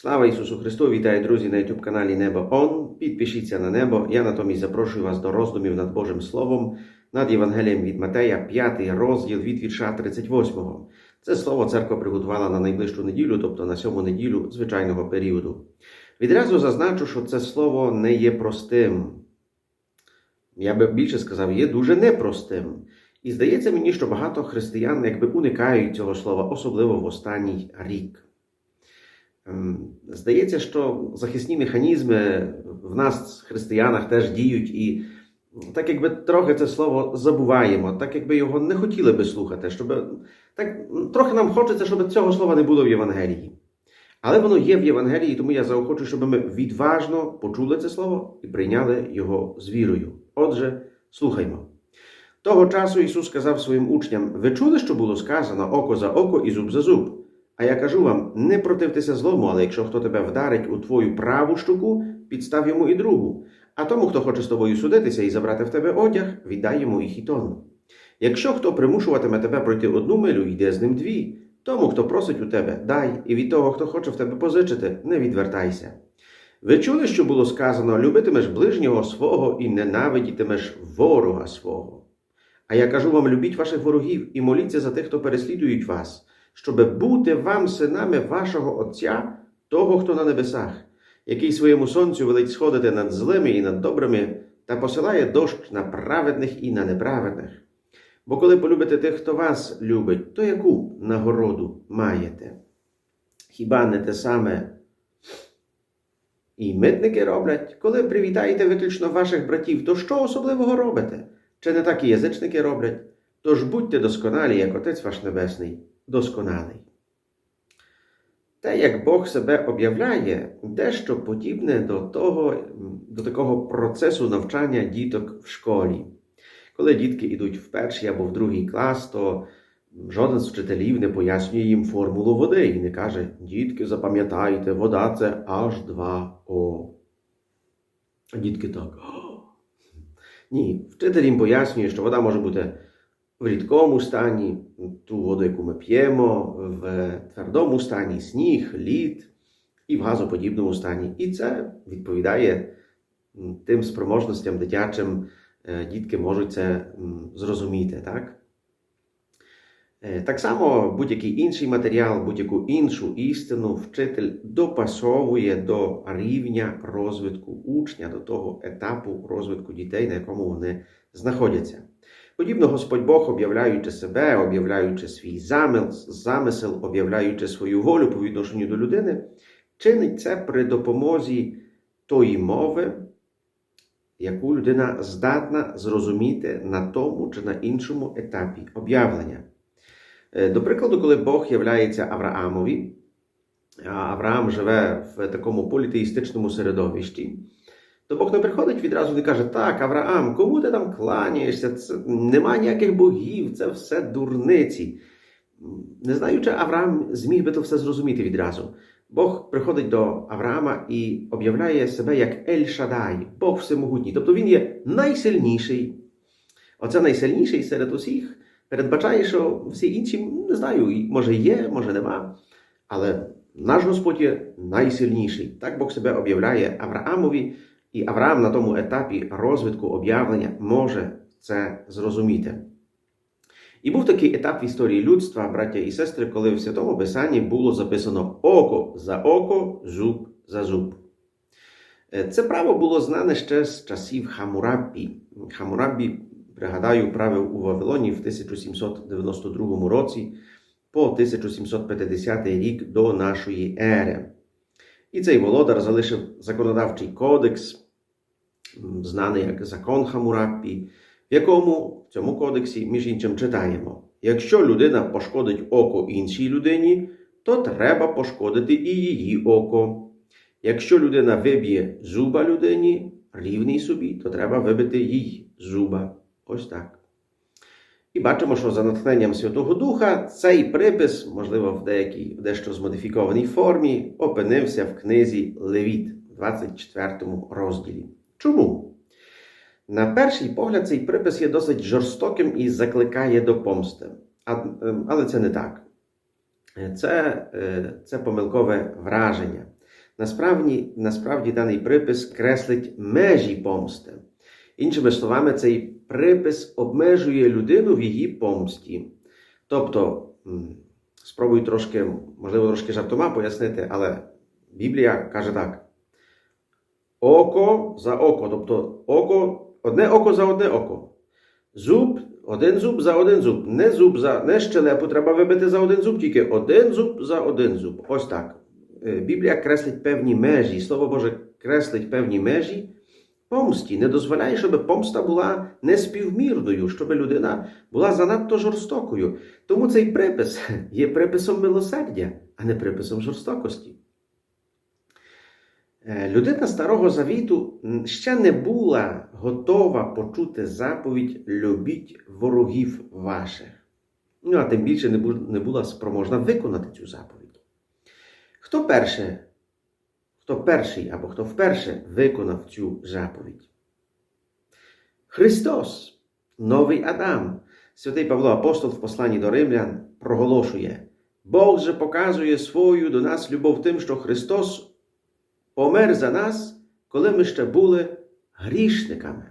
Слава Ісусу Христу! Вітаю, друзі, на youtube каналі Небо Он. Підпишіться на небо. Я натомість запрошую вас до роздумів над Божим Словом, над Євангелієм від Матея, 5 розділ від вірша 38. Це слово церква приготувала на найближчу неділю, тобто на сьому неділю звичайного періоду. Відразу зазначу, що це слово не є простим. Я би більше сказав, є дуже непростим. І здається мені, що багато християн якби уникають цього слова, особливо в останній рік. Ем, Здається, що захисні механізми в нас, християнах, теж діють, і так якби трохи це слово забуваємо, так якби його не хотіли би слухати, щоб так трохи нам хочеться, щоб цього слова не було в Євангелії. Але воно є в Євангелії, тому я заохочу, щоб ми відважно почули це слово і прийняли його з вірою. Отже, слухаймо. Того часу Ісус сказав своїм учням: Ви чули, що було сказано око за око і зуб за зуб? А я кажу вам, не противтеся злому, але якщо хто тебе вдарить у твою праву штуку, підстав йому і другу. А тому, хто хоче з тобою судитися і забрати в тебе одяг, віддай йому і хітон. Якщо хто примушуватиме тебе пройти одну милю, йде з ним дві. Тому, хто просить у тебе, дай, і від того, хто хоче в тебе позичити, не відвертайся. Ви чули, що було сказано: любитимеш ближнього свого і ненавидітимеш ворога свого. А я кажу вам: любіть ваших ворогів і моліться за тих, хто переслідують вас, щоб бути вам синами вашого Отця, того, хто на небесах, який своєму сонцю велить сходити над злими і над добрими, та посилає дощ на праведних і на неправедних. Бо коли полюбите тих, хто вас любить, то яку нагороду маєте? Хіба не те саме і митники роблять? Коли привітаєте виключно ваших братів, то що особливого робите? Чи не так і язичники роблять? Тож будьте досконалі, як Отець ваш Небесний, досконалий. Те, як Бог себе об'являє, дещо подібне до того, до такого процесу навчання діток в школі. Коли дітки йдуть в перший або в другий клас, то жоден з вчителів не пояснює їм формулу води і не каже: Дітки, запам'ятайте, вода це H2O. А дітки так. Ні, вчитель їм пояснює, що вода може бути в рідкому стані, ту воду, яку ми п'ємо, в твердому стані сніг, лід і в газоподібному стані. І це відповідає тим спроможностям дитячим, е, дітки можуть це зрозуміти. Так? Е, Так само будь-який інший матеріал, будь-яку іншу істину вчитель допасовує до рівня розвитку учня, до того етапу розвитку дітей, на якому вони знаходяться. Подібно Господь Бог, об'являючи себе, об'являючи свій замисел, об'являючи свою волю по відношенню до людини, чинить це при допомозі тої мови, яку людина здатна зрозуміти на тому чи на іншому етапі об'явлення. Е, До прикладу, коли Бог являється Авраамові, Авраам живе в такому політеїстичному середовищі, то Бог не приходить відразу і каже: Так, Авраам, кому ти там кланяєшся? Це, нема ніяких богів, це все дурниці. Не знаю, чи Авраам зміг би то все зрозуміти відразу. Бог приходить до Авраама і об'являє себе як Ель Шадай, Бог всемогутній. Тобто він є найсильніший. Оце найсильніший серед усіх. Передбачає, що всі інші, не знаю, може є, може нема. Але наш Господь є найсильніший. Так Бог себе об'являє Авраамові, і Авраам на тому етапі розвитку об'явлення може це зрозуміти. І був такий етап в історії людства, браття і сестри, коли в Святому Писанні було записано око за око, зуб за зуб. Е, Це право було знане ще з часів Хамурабі. Хамурабі, пригадаю, правив у Вавилоні в 1792 році по 1750 рік до нашої ери. І цей володар залишив законодавчий кодекс, знаний як закон Хамурапі, в якому в цьому кодексі, між іншим, читаємо: якщо людина пошкодить око іншій людині, то треба пошкодити і її око. Якщо людина виб'є зуба людині, рівний собі, то треба вибити їй зуба. Ось так. І бачимо, що за натхненням Святого Духа цей припис, можливо, в деякій в дещо змодифікованій формі, опинився в книзі Левіт, 24 розділі. Чому? На перший погляд, цей припис є досить жорстоким і закликає до помсти. А, ем, але це не так. Це, е, це помилкове враження. Насправді, насправді даний припис креслить межі помсти. Іншими словами, цей припис обмежує людину в її помсті. Тобто, спробую трошки, можливо, трошки жартома пояснити, але Біблія каже так: око за око, тобто око, одне око за одне око. Зуб, один зуб за один зуб. Не зуб за не щелепу треба вибити за один зуб, тільки один зуб за один зуб. Ось так. Е, Біблія креслить певні межі, Слово Боже креслить певні межі помсті, не дозволяє, щоб помста була неспівмірною, щоб людина була занадто жорстокою. Тому цей припис є приписом милосердя, а не приписом жорстокості. Е, Людина Старого Завіту ще не була готова почути заповідь любіть ворогів ваших. Ну, а тим більше не була спроможна виконати цю заповідь. Хто перше, хто перший або хто вперше виконав цю заповідь? Христос, новий Адам. Святий Павло Апостол в посланні до Римлян проголошує: Бог же показує свою до нас любов тим, що Христос помер за нас, коли ми ще були грішниками.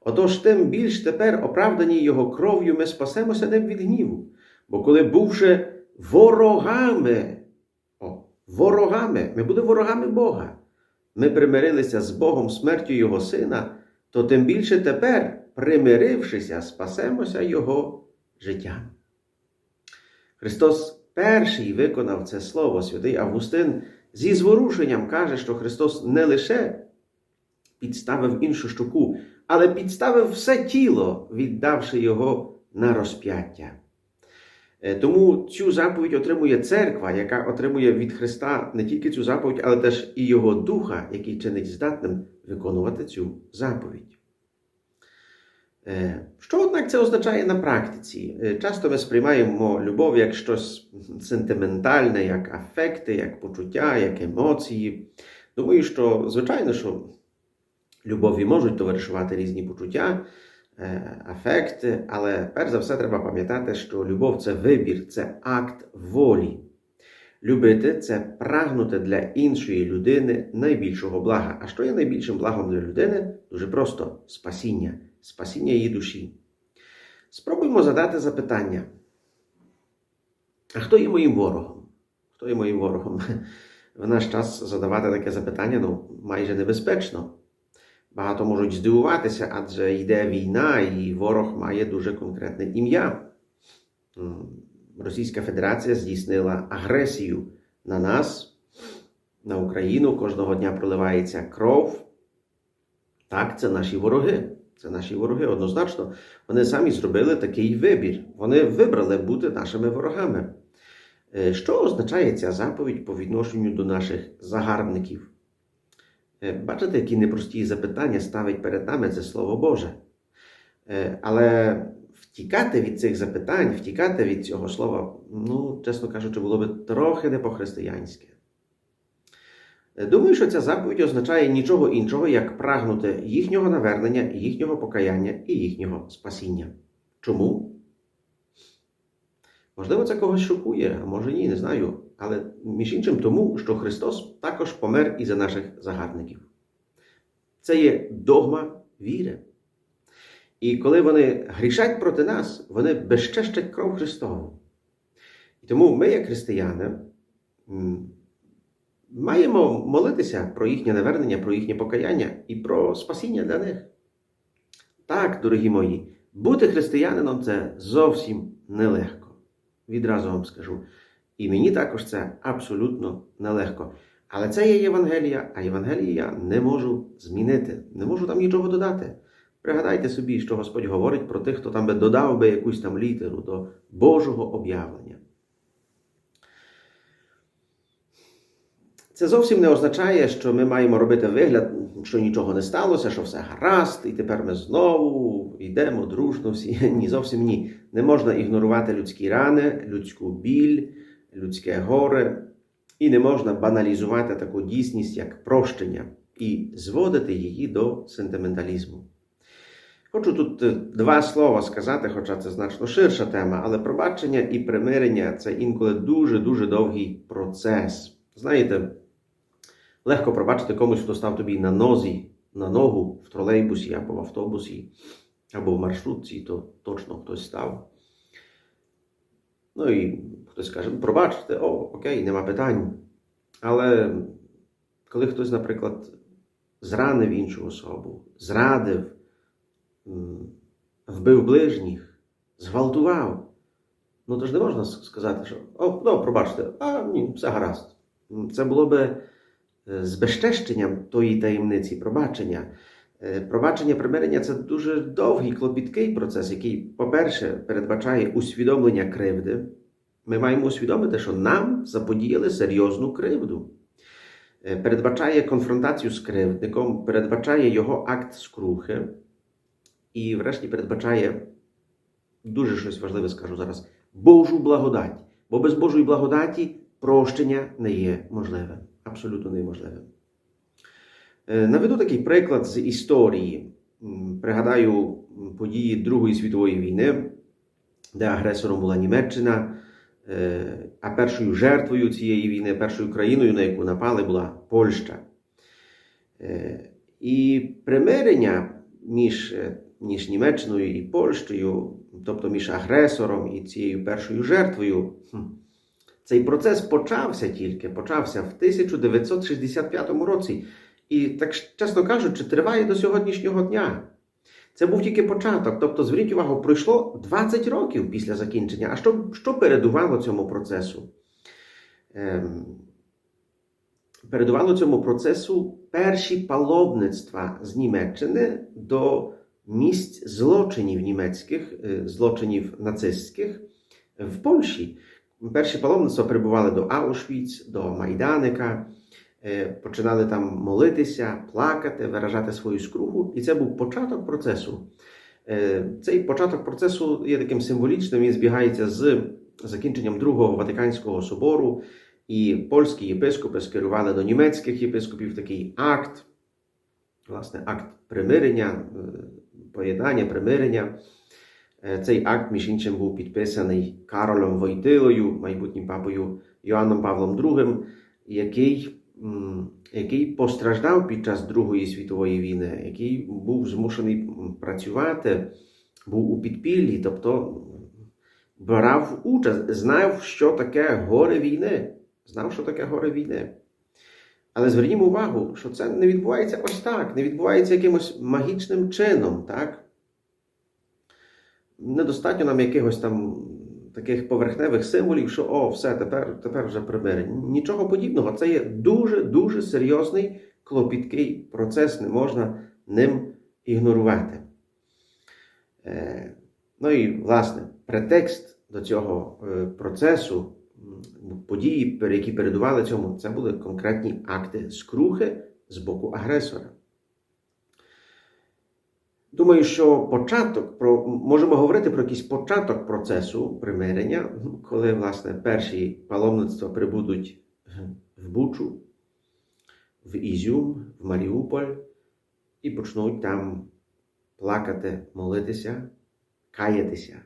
Отож, тим більш тепер, оправдані Його кров'ю, ми спасемося не від гніву. Бо коли бувши ворогами, ворогами, ми були ворогами Бога, ми примирилися з Богом смертю Його Сина, то тим більше тепер, примирившися, спасемося Його життям. Христос перший виконав це слово, святий Августин зі зворушенням каже, що Христос не лише підставив іншу щоку, але підставив все тіло, віддавши його на розп'яття. Е, Тому цю заповідь отримує церква, яка отримує від Христа не тільки цю заповідь, але теж і Його Духа, який чинить здатним виконувати цю заповідь. Е, Що, однак, це означає на практиці? Е, Часто ми сприймаємо любов як щось сентиментальне, як афекти, як почуття, як емоції. Думаю, що, звичайно, що любові можуть товаришувати різні почуття, е, афекти, але перш за все треба пам'ятати, що любов це вибір, це акт волі. Любити це прагнути для іншої людини найбільшого блага. А що є найбільшим благом для людини? Дуже просто спасіння, спасіння її душі. Спробуємо задати запитання. А хто є моїм ворогом? Хто є моїм ворогом? В наш час задавати таке запитання ну, майже небезпечно. Багато можуть здивуватися, адже йде війна, і ворог має дуже конкретне ім'я. Російська Федерація здійснила агресію на нас, на Україну. Кожного дня проливається кров. Так, це наші вороги. Це наші вороги однозначно. Вони самі зробили такий вибір. Вони вибрали бути нашими ворогами. Е, Що означає ця заповідь по відношенню до наших загарбників? Е, Бачите, які непрості запитання ставить перед нами це Слово Боже. Е, Але втікати від цих запитань, втікати від цього слова, ну, чесно кажучи, було би трохи не по-християнськи. Е, Думаю, що ця заповідь означає нічого іншого, як прагнути їхнього навернення, їхнього покаяння і їхнього спасіння. Чому? Можливо, це когось шокує, а може ні, не знаю. Але між іншим тому, що Христос також помер і за наших загарбників. Це є догма віри. І коли вони грішать проти нас, вони безчещать кров Христову. І тому ми, як християни, маємо молитися про їхнє навернення, про їхнє покаяння і про спасіння для них. Так, дорогі мої, бути християнином це зовсім нелегко. Відразу вам скажу. І мені також це абсолютно нелегко. Але це є Євангелія, а Євангелії я не можу змінити, не можу там нічого додати. Пригадайте собі, що Господь говорить про тих, хто там би додав би якусь там літеру до Божого об'явлення. Це зовсім не означає, що ми маємо робити вигляд, що нічого не сталося, що все гаразд, і тепер ми знову йдемо дружно всі. Ні, зовсім ні. Не можна ігнорувати людські рани, людську біль, людське горе, і не можна баналізувати таку дійсність, як прощення, і зводити її до сентименталізму. Хочу тут е, два слова сказати, хоча це значно ширша тема, але пробачення і примирення це інколи дуже-дуже довгий процес. Знаєте, легко пробачити комусь, хто став тобі на нозі, на ногу в тролейбусі або в автобусі, або в маршрутці, то точно хтось став. Ну і хтось каже, ну пробачте, о, окей, нема питань. Але коли хтось, наприклад, зранив іншу особу, зрадив, вбив ближніх, зґвалтував, ну то ж не можна сказати, що о, ну, пробачте, а ні, все гаразд. Це було би збезчещенням тої таємниці пробачення. Пробачення примирення це дуже довгий, клопіткий процес, який, по-перше, передбачає усвідомлення кривди. Ми маємо усвідомити, що нам заподіяли серйозну кривду. Передбачає конфронтацію з кривдником, передбачає його акт скрухи, і, врешті, передбачає дуже щось важливе скажу зараз: Божу благодать. Бо без Божої благодаті прощення не є можливим. Абсолютно неможливим. Е, Наведу такий приклад з історії. Пригадаю події Другої світової війни, де агресором була Німеччина, е, а першою жертвою цієї війни, першою країною, на яку напали, була Польща. Е, І примирення між, між Німеччиною і Польщею, тобто між агресором і цією першою жертвою, цей процес почався тільки, почався в 1965 році. І так чесно кажучи, триває до сьогоднішнього дня. Це був тільки початок. Тобто, зверніть увагу, пройшло 20 років після закінчення. А що, що передувало цьому процесу? Ем, передувало цьому процесу перші паломництва з Німеччини до місць злочинів німецьких, е, злочинів нацистських в Польщі. Перші паломництва прибували до Аушвіц, до Майданика, е, починали там молитися, плакати, виражати свою скруху. І це був початок процесу. Е, Цей початок процесу є таким символічним, він збігається з закінченням Другого Ватиканського собору, і польські єпископи скерували до німецьких єпископів такий акт, власне, акт примирення, е, поєднання, примирення. Е, Цей акт, між іншим, був підписаний Каролем Войтилою, майбутнім папою Йоанном Павлом II, який, який постраждав під час Другої світової війни, який був змушений працювати, був у підпіллі, тобто брав участь, знав, що таке горе війни. Знав, що таке горе війни. Але звернімо увагу, що це не відбувається ось так, не відбувається якимось магічним чином, так? Недостатньо нам якихось там таких поверхневих символів, що о, все, тепер, тепер вже примирення. Нічого подібного. Це є дуже-дуже серйозний клопіткий процес, не можна ним ігнорувати. Е, ну і, власне, претекст до цього е, процесу, події, які передували цьому, це були конкретні акти скрухи з боку агресора. Думаю, що початок про можемо говорити про якийсь початок процесу примирення, коли власне перші паломництва прибудуть в Бучу, в Ізюм, в Маріуполь і почнуть там плакати, молитися, каятися.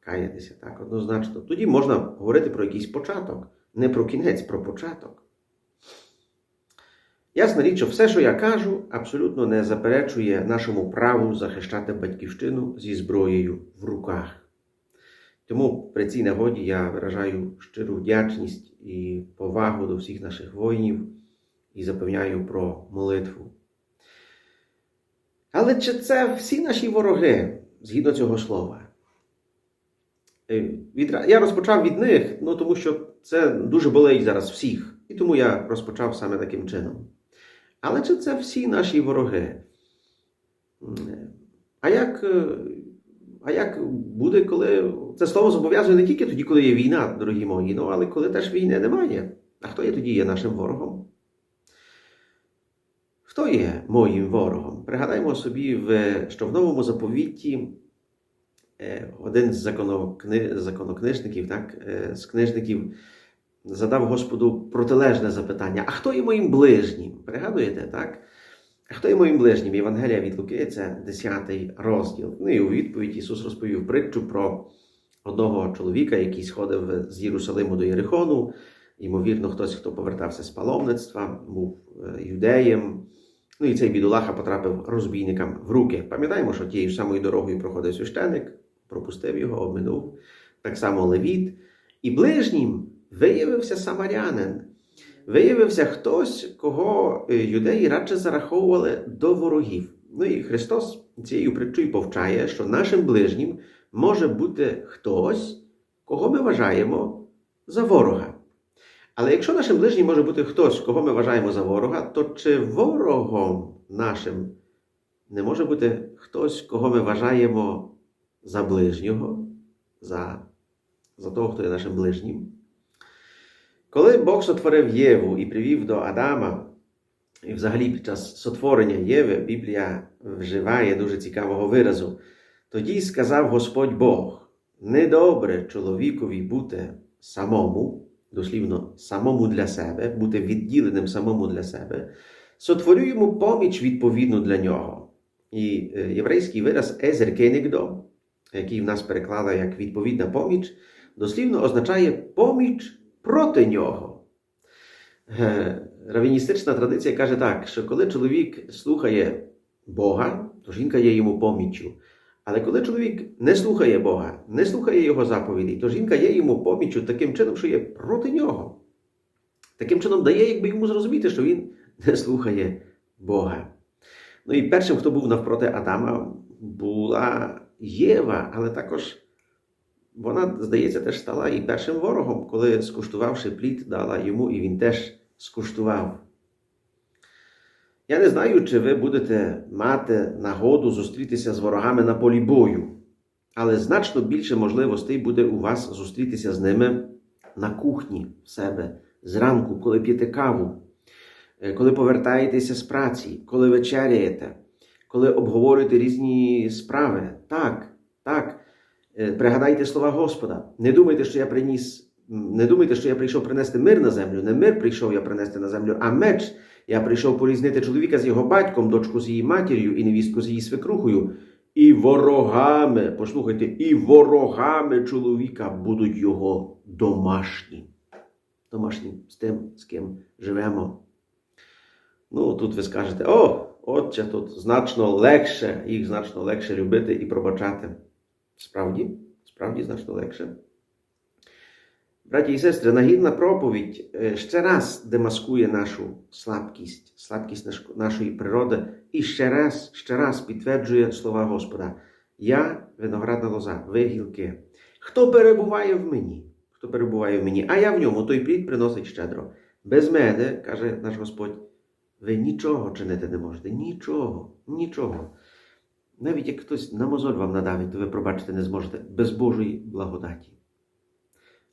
Каятися так однозначно. Тоді можна говорити про якийсь початок, не про кінець, про початок. Ясна річ, що все, що я кажу, абсолютно не заперечує нашому праву захищати батьківщину зі зброєю в руках. Тому при цій нагоді я виражаю щиру вдячність і повагу до всіх наших воїнів і запевняю про молитву. Але чи це всі наші вороги згідно цього слова? Е, Я розпочав від них, ну тому що це дуже болить зараз всіх. І тому я розпочав саме таким чином. Але чи це всі наші вороги? А як, е, а як буде, коли це слово зобов'язує не тільки тоді, коли є війна, дорогі мої, ну, але коли теж війни немає? А хто є тоді є нашим ворогом? Хто є моїм ворогом? Пригадаймо собі, що в новому заповіті е, один з законокни... законокнижників, так, е, з книжників задав Господу протилежне запитання: а хто є моїм ближнім? Пригадуєте, так? А хто є моїм ближнім? Євангелія від Луки, це 10 розділ. Ну і у відповідь Ісус розповів притчу про одного чоловіка, який сходив з Єрусалиму до Єрихону, ймовірно, хтось, хто повертався з паломництва, був е, юдеєм. Ну і цей бідолаха потрапив розбійникам в руки. Пам'ятаємо, що тією самою дорогою проходив священик, пропустив його, обминув. Так само Левіт. І ближнім виявився самарянин. Виявився хтось, кого е, юдеї радше зараховували до ворогів. Ну і Христос цією притчою повчає, що нашим ближнім може бути хтось, кого ми вважаємо за ворога. Але якщо нашим ближнім може бути хтось, кого ми вважаємо за ворога, то чи ворогом нашим не може бути хтось, кого ми вважаємо за ближнього, за, за того, хто є нашим ближнім? Коли Бог сотворив Єву і привів до Адама, і взагалі під час сотворення Єви Біблія вживає дуже цікавого виразу. Тоді сказав Господь Бог: недобре чоловікові бути самому, дослівно самому для себе, бути відділеним самому для себе, сотворю йому поміч відповідну для нього. І е, єврейський вираз езер який в нас переклали як відповідна поміч, дослівно означає поміч проти нього. Е, Равіністична традиція каже так, що коли чоловік слухає Бога, то жінка є йому поміччю. Але коли чоловік не слухає Бога, не слухає Його заповідей, то жінка є йому поміччю таким чином, що є проти нього. Таким чином дає, якби йому зрозуміти, що він не слухає Бога. Ну і першим, хто був навпроти Адама, була Єва, але також вона, здається, теж стала і першим ворогом, коли, скуштувавши плід, дала йому, і він теж скуштував. Я не знаю, чи ви будете мати нагоду зустрітися з ворогами на полі бою, але значно більше можливостей буде у вас зустрітися з ними на кухні в себе зранку, коли п'єте каву, е, коли повертаєтеся з праці, коли вечеряєте, коли обговорюєте різні справи. Так, так. Е, Пригадайте слова Господа. Не думайте, що я приніс, не думайте, що я прийшов принести мир на землю. Не мир прийшов я принести на землю, а меч. Я прийшов порізнити чоловіка з його батьком, дочку з її матір'ю і невістку з її свекрухою. І ворогами, послухайте, і ворогами чоловіка будуть його домашні. Домашні з тим, з ким живемо. Ну, тут ви скажете: о, отче, тут значно легше, їх значно легше любити і пробачати. Справді, справді значно легше. Браті і сестри, нагідна проповідь е, ще раз демаскує нашу слабкість, слабкість нашої природи і ще раз, ще раз підтверджує слова Господа. Я виноградна лоза, ви гілки. Хто перебуває в мені? Хто перебуває в мені, а я в ньому, той плід приносить щедро. Без мене, каже наш Господь, ви нічого чинити не можете. Нічого, нічого. Навіть як хтось на мозоль вам надавить, то ви пробачити не зможете без Божої благодаті.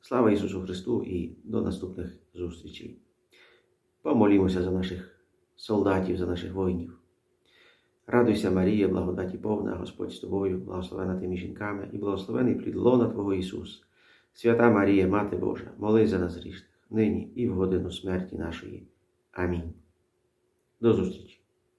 Слава Ісусу Христу і до наступних зустрічей. Помолімося за наших солдатів, за наших воїнів. Радуйся, Марія, благодаті повна, Господь з тобою, благословена тими жінками, і благословений плід лона Твого Ісус. Свята Марія, Мати Божа, молись за нас грішних, нині і в годину смерті нашої. Амінь. До зустрічі.